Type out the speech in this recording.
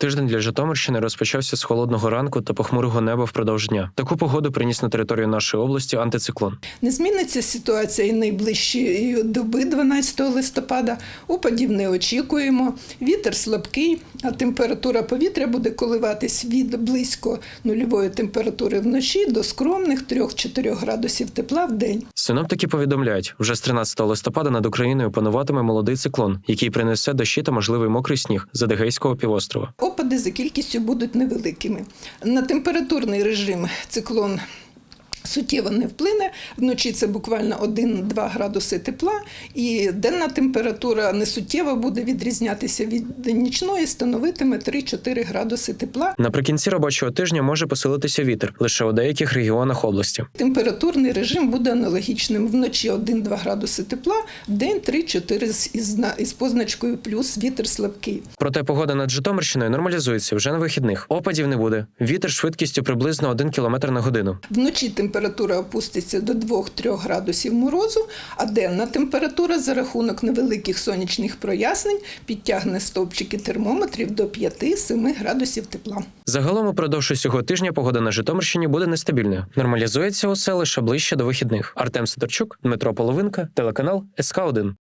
Тиждень для Житомирщини розпочався з холодного ранку та похмурого неба впродовж дня. Таку погоду приніс на територію нашої області антициклон. Не зміниться ситуація і найближчі доби 12 листопада. Опадів не очікуємо. Вітер слабкий, а температура повітря буде коливатись від близько нульової температури вночі до скромних 3-4 градусів тепла в день. Синоптики повідомляють, вже з 13 листопада над Україною пануватиме молодий циклон, який принесе дощі та можливий мокрий сніг з Адигейського півострова. Опади за кількістю будуть невеликими. На температурний режим циклон суттєво не вплине. Вночі це буквально 1-2 градуси тепла, і денна температура не суттєво буде відрізнятися від нічної, становитиме 3-4 градуси тепла. Наприкінці робочого тижня може посилитися вітер лише у деяких регіонах області. Температурний режим буде аналогічним. Вночі 1-2 градуси тепла, вдень 3-4 з- із, із позначкою плюс вітер слабкий. Проте погода над Житомирщиною нормалізується вже на вихідних. Опадів не буде. Вітер швидкістю приблизно 1 км на годину. Вночі температура опуститься до 2-3 градусів морозу, а денна температура за рахунок невеликих сонячних прояснень підтягне стовпчики термометрів до 5-7 градусів тепла. Загалом упродовж усього тижня погода на Житомирщині буде нестабільною. Нормалізується усе лише ближче до вихідних. Артем Сидорчук, Дмитро Половинка, телеканал СК 1